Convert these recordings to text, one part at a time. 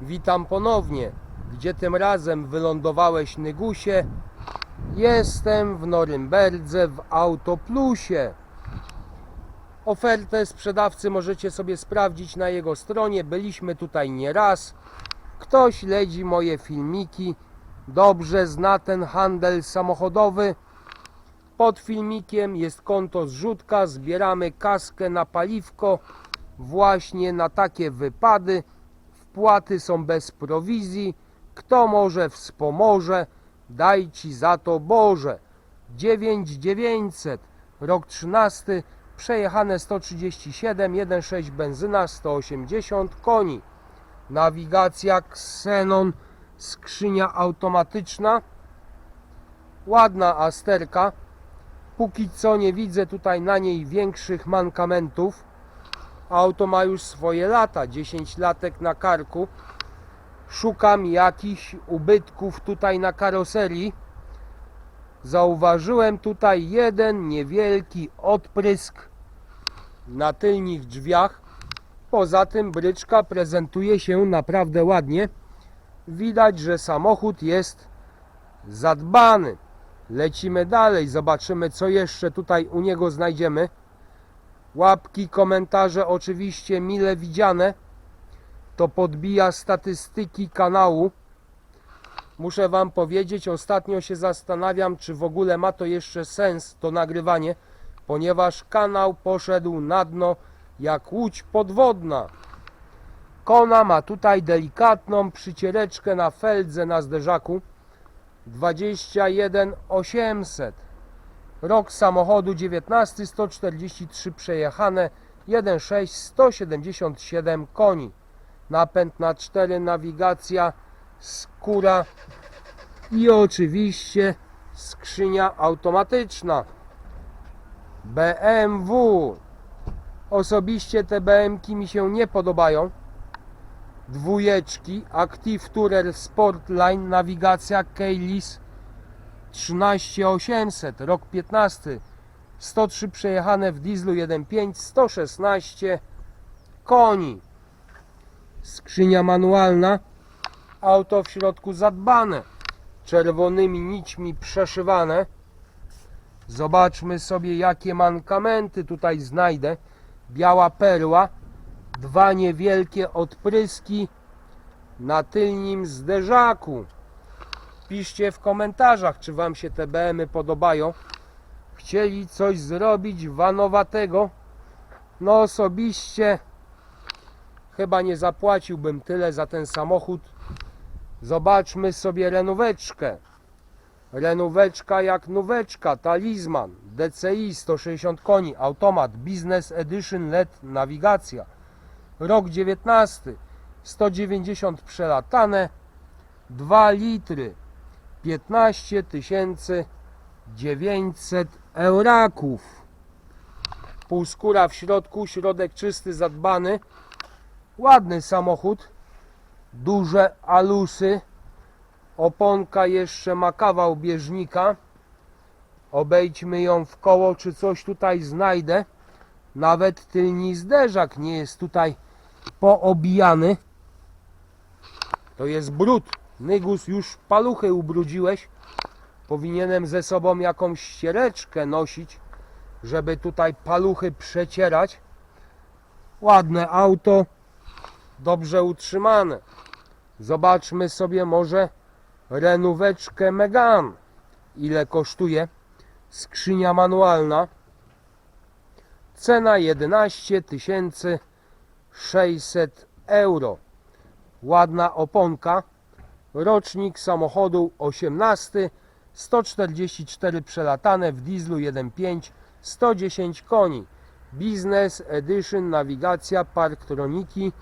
Witam ponownie. Gdzie tym razem wylądowałeś, Nygusie? Jestem w Norymberdze w Autoplusie. Ofertę sprzedawcy możecie sobie sprawdzić na jego stronie. Byliśmy tutaj nieraz. Kto śledzi moje filmiki, dobrze zna ten handel samochodowy. Pod filmikiem jest konto zrzutka, zbieramy kaskę na paliwko właśnie na takie wypady. Wpłaty są bez prowizji. Kto może wspomoże, daj ci za to Boże. 9900, rok 13, przejechane 137, 1.6 benzyna, 180 koni. Nawigacja Xenon, skrzynia automatyczna. Ładna asterka. Póki co nie widzę tutaj na niej większych mankamentów. Auto ma już swoje lata, 10 latek na karku. Szukam jakichś ubytków tutaj na karoserii. Zauważyłem tutaj jeden niewielki odprysk na tylnych drzwiach. Poza tym bryczka prezentuje się naprawdę ładnie. Widać, że samochód jest zadbany. Lecimy dalej, zobaczymy co jeszcze tutaj u niego znajdziemy. Łapki, komentarze oczywiście mile widziane. To podbija statystyki kanału. Muszę Wam powiedzieć, ostatnio się zastanawiam, czy w ogóle ma to jeszcze sens, to nagrywanie, ponieważ kanał poszedł na dno jak łódź podwodna. Kona ma tutaj delikatną przyciereczkę na feldze na zderzaku. 21 800. Rok samochodu 19 143 przejechane 1.6 177 koni. Napęd na 4 nawigacja skóra i oczywiście skrzynia automatyczna. BMW. Osobiście te BMki mi się nie podobają. Dwójeczki Active Tourer Sportline nawigacja Keilis 13800 rok 15 103 przejechane w dieslu 1.5 116 koni. Skrzynia manualna auto w środku zadbane czerwonymi nićmi przeszywane. Zobaczmy sobie jakie mankamenty tutaj znajdę. Biała perła dwa niewielkie odpryski na tylnym zderzaku Piszcie w komentarzach, czy Wam się te BMy podobają. Chcieli coś zrobić wanowatego. No osobiście chyba nie zapłaciłbym tyle za ten samochód. Zobaczmy sobie renóweczkę. Renóweczka jak nóweczka, talizman, DCI 160 koni, automat, Business Edition LED, nawigacja. Rok 19, 190 przelatane, 2 litry. 15 900 euraków. Półskóra w środku, środek czysty, zadbany. Ładny samochód. Duże alusy. Oponka jeszcze ma kawał bieżnika. Obejdźmy ją w koło, czy coś tutaj znajdę. Nawet tylni zderzak nie jest tutaj poobijany. To jest brud. Nygus, już paluchy ubrudziłeś. Powinienem ze sobą jakąś ściereczkę nosić, żeby tutaj paluchy przecierać. Ładne auto, dobrze utrzymane. Zobaczmy sobie może renóweczkę Megan. Ile kosztuje? Skrzynia manualna. Cena 11 600 euro. Ładna oponka. Rocznik samochodu 18, 144 przelatane w dieslu 1.5, 110 koni. Business Edition, nawigacja, parktroniki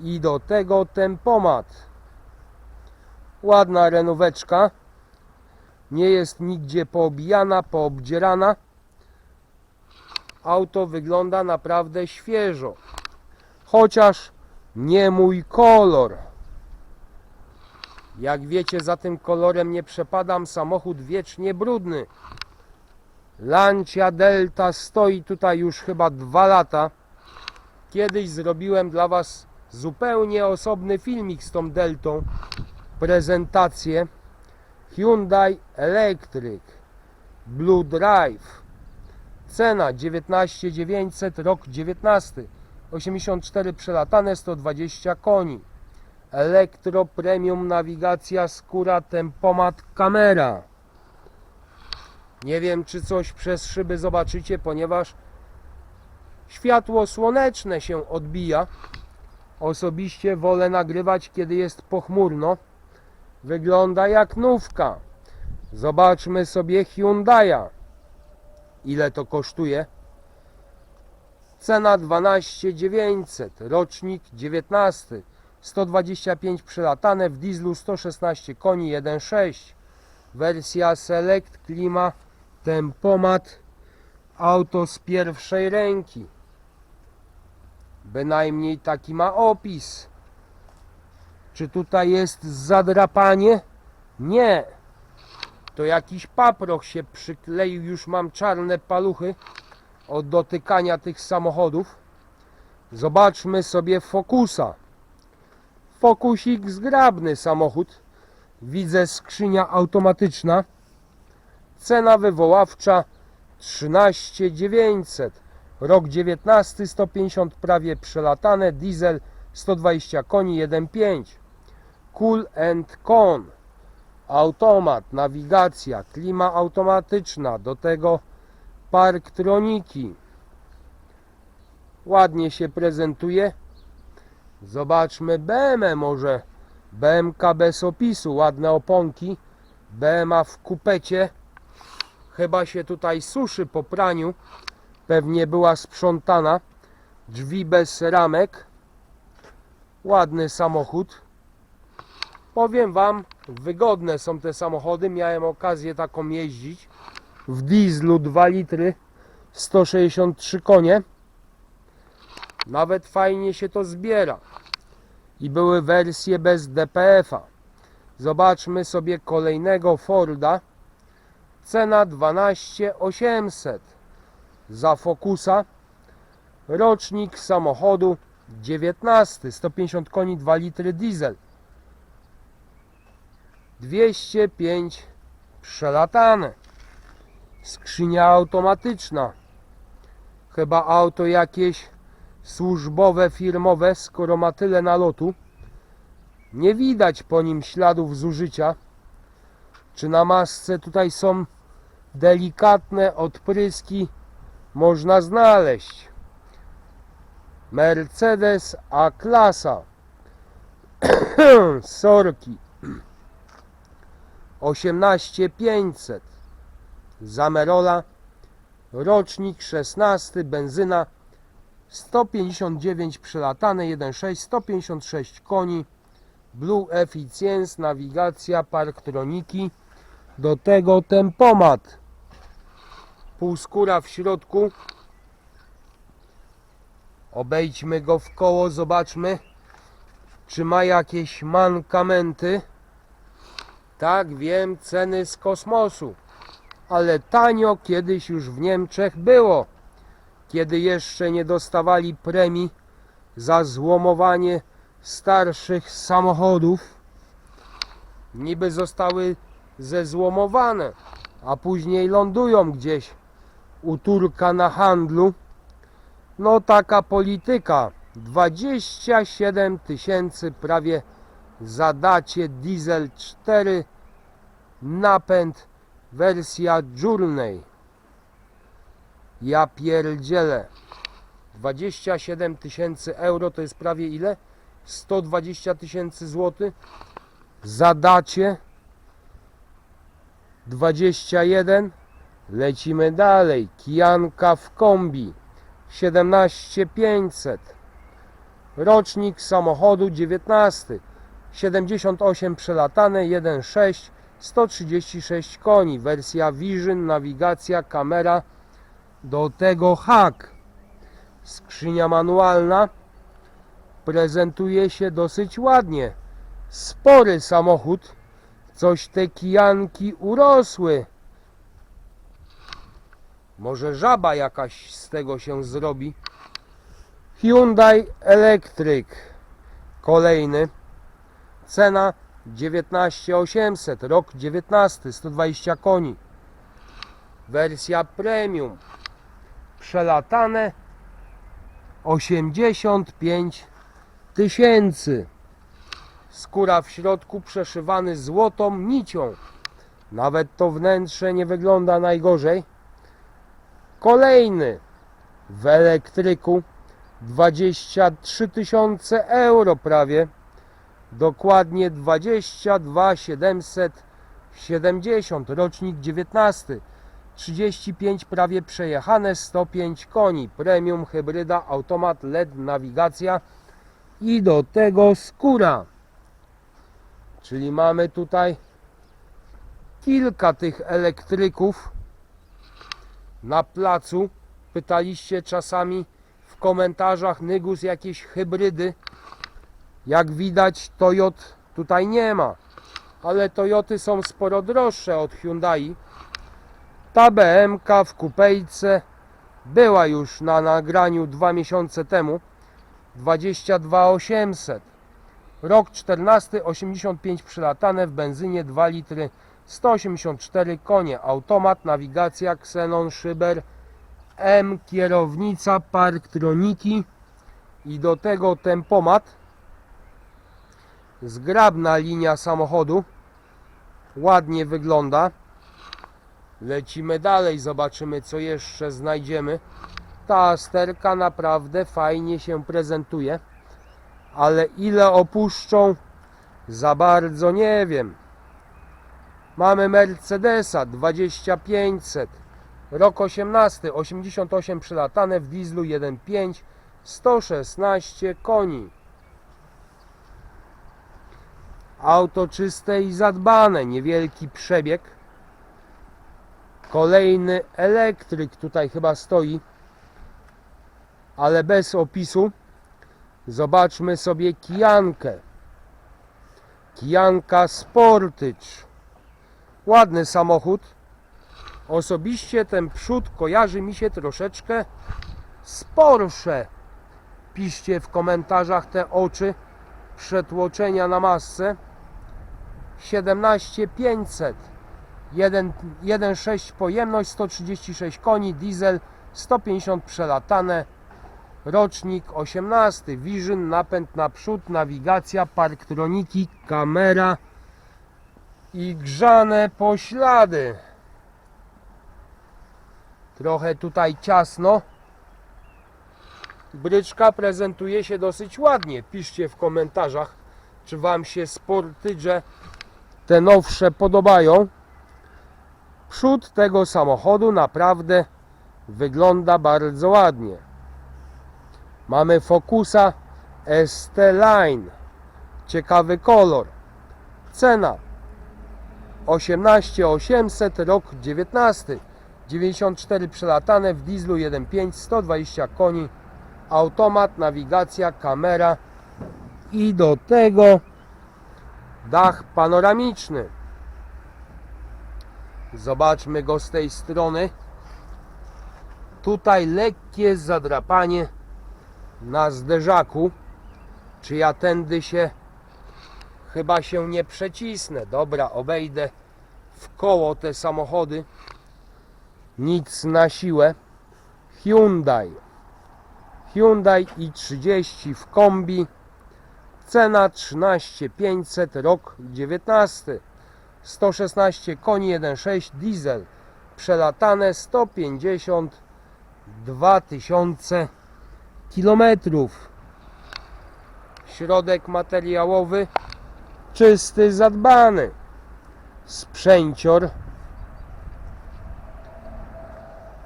i do tego tempomat. Ładna renóweczka. Nie jest nigdzie poobijana, poobdzierana. Auto wygląda naprawdę świeżo. Chociaż nie mój kolor. Jak wiecie, za tym kolorem nie przepadam, samochód wiecznie brudny. Lancia Delta stoi tutaj już chyba dwa lata. Kiedyś zrobiłem dla Was zupełnie osobny filmik z tą Deltą, prezentację Hyundai Electric Blue Drive. Cena 19 900, rok 19. 84 przelatane, 120 koni. Elektro Premium nawigacja, skóra, tempomat, kamera. Nie wiem, czy coś przez szyby zobaczycie, ponieważ światło słoneczne się odbija. Osobiście wolę nagrywać, kiedy jest pochmurno. Wygląda jak nówka. Zobaczmy sobie Hyundai'a. Ile to kosztuje? Cena 12 900, rocznik 19, 125 przelatane w dieslu 116 koni 1.6. Wersja Select, klima, tempomat, auto z pierwszej ręki. Bynajmniej taki ma opis. Czy tutaj jest zadrapanie? Nie. To jakiś paproch się przykleił, już mam czarne paluchy od dotykania tych samochodów. Zobaczmy sobie Focusa. Fokusik zgrabny samochód. Widzę skrzynia automatyczna. Cena wywoławcza 13 900. Rok 19, 150 prawie przelatane, diesel 120 koni 1.5. Cool and Con. Automat, nawigacja, klima automatyczna, do tego parktroniki. Ładnie się prezentuje. Zobaczmy BM może. BMK bez opisu, ładne oponki. BMA w kupecie. Chyba się tutaj suszy po praniu. Pewnie była sprzątana. Drzwi bez ramek. Ładny samochód. Powiem Wam, wygodne są te samochody. Miałem okazję taką jeździć. W dieslu 2 litry, 163 konie. Nawet fajnie się to zbiera. I były wersje bez DPF-a. Zobaczmy sobie kolejnego Forda. Cena 12 800 za Focusa. Rocznik samochodu 19, 150 koni, 2 litry diesel. 205 przelatane. Skrzynia automatyczna. Chyba auto jakieś służbowe, firmowe, skoro ma tyle nalotu. Nie widać po nim śladów zużycia. Czy na masce tutaj są delikatne odpryski? Można znaleźć. Mercedes A-klasa. Sorki. 18500 Zamerola rocznik 16 benzyna 159 przelatane 1.6 156 koni. Blue Efficiency nawigacja parktroniki do tego tempomat. Półskóra w środku. Obejdźmy go w koło zobaczmy czy ma jakieś mankamenty. Tak, wiem, ceny z kosmosu. Ale tanio kiedyś już w Niemczech było. Kiedy jeszcze nie dostawali premii za złomowanie starszych samochodów. Niby zostały zezłomowane, a później lądują gdzieś u Turka na handlu. No taka polityka. 27 tysięcy prawie za dacie diesel 4 napęd wersja Journey ja pierdzielę. 27 tysięcy euro to jest prawie ile? 120 tysięcy złotych? Za dacie 21 lecimy dalej. Kijanka w kombi. 17500 rocznik samochodu 19 78 przelatane 1.6 136 koni. Wersja Vision nawigacja kamera do tego hak skrzynia manualna prezentuje się dosyć ładnie spory samochód coś te kijanki urosły może żaba jakaś z tego się zrobi Hyundai Electric Kolejny. Cena 19800, rok 19, 120 koni. Wersja premium. Przelatane 85 tysięcy. Skóra w środku przeszywany złotą nicią. Nawet to wnętrze nie wygląda najgorzej. Kolejny w elektryku 23 tysiące euro prawie. Dokładnie 22 770, rocznik 19. 35 prawie przejechane, 105 koni, premium, hybryda, automat, LED, nawigacja i do tego skóra. Czyli mamy tutaj kilka tych elektryków na placu. Pytaliście czasami w komentarzach Nygus jakieś hybrydy. Jak widać Toyot tutaj nie ma, ale Toyoty są sporo droższe od Hyundai. Ta BMK w kupejce była już na nagraniu dwa miesiące temu. 22800 rok 14 85 przylatane w benzynie 2 litry 184 konie. Automat nawigacja Xenon szyber M kierownica parktroniki i do tego tempomat. Zgrabna linia samochodu. Ładnie wygląda Lecimy dalej, zobaczymy co jeszcze znajdziemy. Ta sterka naprawdę fajnie się prezentuje, ale ile opuszczą, za bardzo nie wiem. Mamy Mercedesa 2500, rok 18, 88 przylatane w dieslu 1.5, 116 koni. Auto czyste i zadbane, niewielki przebieg. Kolejny elektryk tutaj chyba stoi, ale bez opisu. Zobaczmy sobie kijankę. Kijanka Sportage. Ładny samochód. Osobiście ten przód kojarzy mi się troszeczkę z Porsche. Piszcie w komentarzach te oczy przetłoczenia na masce. 17500 1 1,6 pojemność, 136 koni, diesel, 150 przelatane, rocznik 18, Vision, napęd naprzód, nawigacja, parktroniki, kamera i grzane poślady. Trochę tutaj ciasno. Bryczka prezentuje się dosyć ładnie. Piszcie w komentarzach, czy Wam się sportydże te nowsze podobają. Przód tego samochodu naprawdę wygląda bardzo ładnie. Mamy Focusa ST Line. Ciekawy kolor. Cena 18800 rok 19. 94 przelatane w dieslu 1.5 120 koni. Automat, nawigacja, kamera i do tego dach panoramiczny. Zobaczmy go z tej strony. Tutaj lekkie zadrapanie na zderzaku. Czy ja tędy się chyba się nie przecisnę? Dobra, obejdę w koło te samochody. Nic na siłę. Hyundai. Hyundai i30 w kombi. Cena 13500, rok 19. 116 koni 1.6 diesel przelatane 152 tysiące kilometrów. Środek materiałowy czysty, zadbany. Sprzęcior.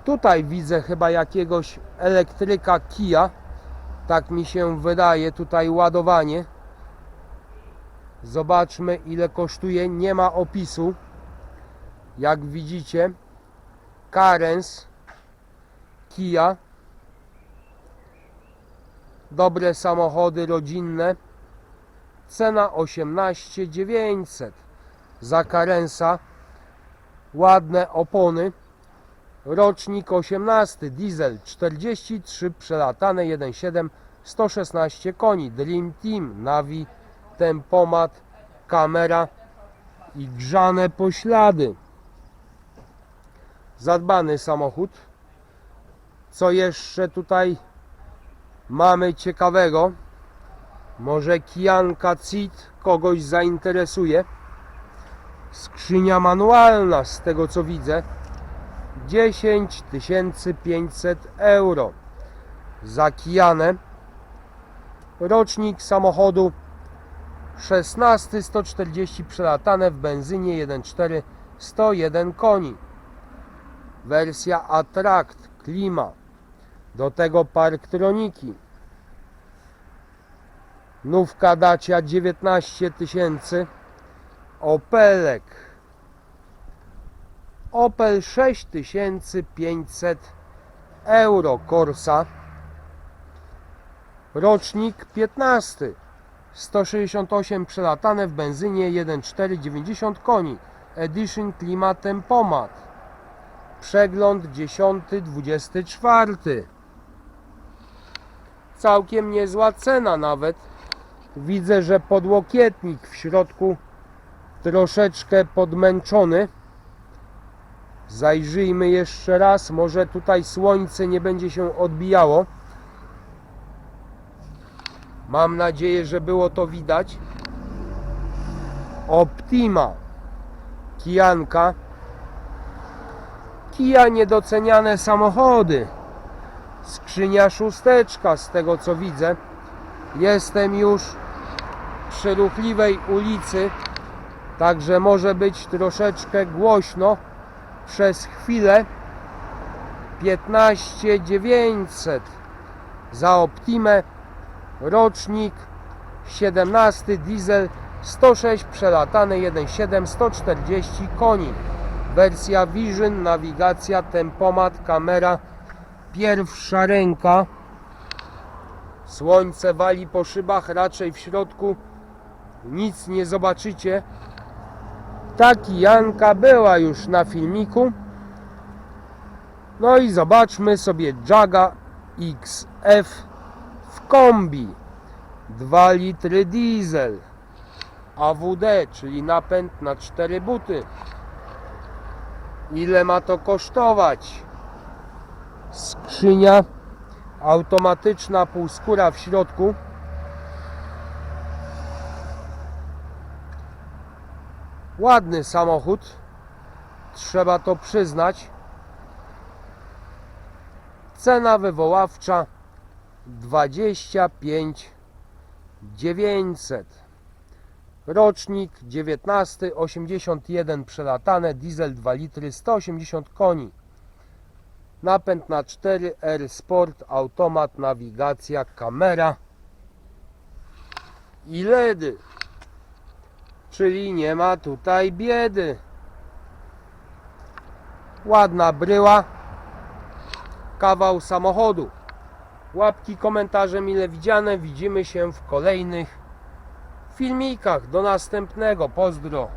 Tutaj widzę chyba jakiegoś elektryka Kia. Tak mi się wydaje tutaj ładowanie Zobaczmy ile kosztuje. Nie ma opisu. Jak widzicie, Carens Kia. Dobre samochody rodzinne. Cena 18900 za Carensa. Ładne opony. Rocznik 18, diesel 43 przelatane 1.7 116 koni, Dream Team, Navi, tempomat, kamera i grzane poślady. Zadbany samochód. Co jeszcze tutaj mamy ciekawego? Może kijanka CIT kogoś zainteresuje. Skrzynia manualna, z tego co widzę, 10 500 euro za Kijanę. Rocznik samochodu 16 140 przelatane w benzynie 1.4 101 koni. Wersja Attract, klima. Do tego parktroniki. Nówka Dacia 19 tysięcy. Opelek. Opel 6500 euro Corsa. Rocznik 15. 168 przelatane w benzynie 1.4 90 koni. Edition Klima Tempomat. Przegląd 10-24. Całkiem niezła cena nawet. Widzę, że podłokietnik w środku troszeczkę podmęczony. Zajrzyjmy jeszcze raz, może tutaj słońce nie będzie się odbijało. Mam nadzieję, że było to widać. Optima. Kijanka. Kia niedoceniane samochody. Skrzynia szósteczka z tego co widzę. Jestem już przy ruchliwej ulicy, także może być troszeczkę głośno przez chwilę 15 900 za Optimę rocznik 17 diesel 106 przelatane 1.7 140 koni. Wersja Vision nawigacja tempomat kamera pierwsza ręka. Słońce wali po szybach raczej w środku nic nie zobaczycie. Taki Janka była już na filmiku. No i zobaczmy sobie Jaga XF kombi. 2 litry diesel. AWD, czyli napęd na 4 buty. Ile ma to kosztować? Skrzynia automatyczna półskóra w środku. Ładny samochód, trzeba to przyznać. Cena wywoławcza 25 900. Rocznik 19 81 przelatane, diesel 2 litry 180 koni. Napęd na 4 R Sport, automat, nawigacja, kamera i LEDy czyli nie ma tutaj biedy. Ładna bryła, kawał samochodu. Łapki, komentarze mile widziane. Widzimy się w kolejnych filmikach. Do następnego. Pozdro.